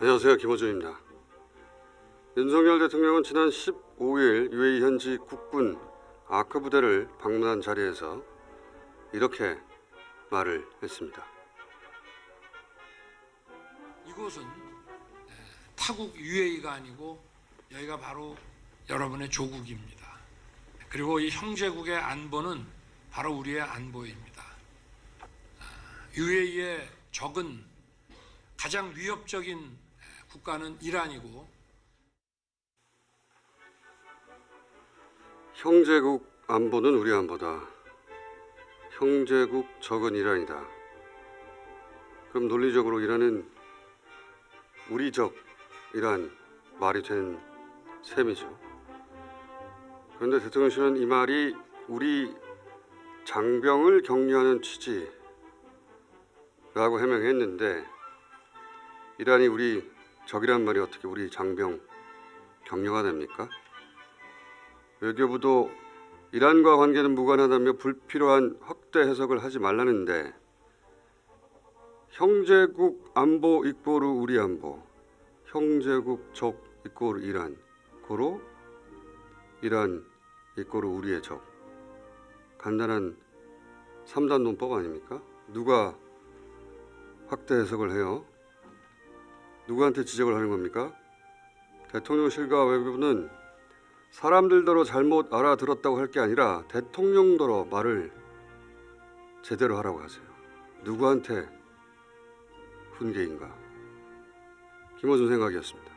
안녕하세요. 김호준입니다. 윤석열 대통령은 지난 15일 UAE 현지 국군 아크 부대를 방문한 자리에서 이렇게 말을 했습니다. 이곳은 에, 타국 UAE가 아니고 여기가 바로 여러분의 조국입니다. 그리고 이 형제국의 안보는 바로 우리의 안보입니다. UAE의 적은 가장 위협적인 에, 국가는 이란이고 형제국 안보는 우리 안보다. 형제국 적은 이란이다. 그럼 논리적으로 이란은 우리 적 이란 말이 되는 셈이죠. 그런데 대통령실은 이 말이 우리 장병을 격려하는 취지라고 해명했는데 이란이 우리 적이란 말이 어떻게 우리 장병 격려가 됩니까? 외교부도 이란과 관계는 무관하다며 불필요한 확대 해석을 하지 말라는데 형제국 안보 이꼬르 우리 안보 형제국 적 이꼬르 이란 고로 이란 이꼬르 우리의 적 간단한 3단 논법 아닙니까? 누가 확대 해석을 해요? 누구한테 지적을 하는 겁니까? 대통령실과 외교부는 사람들더러 잘못 알아들었다고 할 게 아니라 대통령더러 말을 제대로 하라고 하세요. 누구한테 훈계인가? 김어준 생각이었습니다.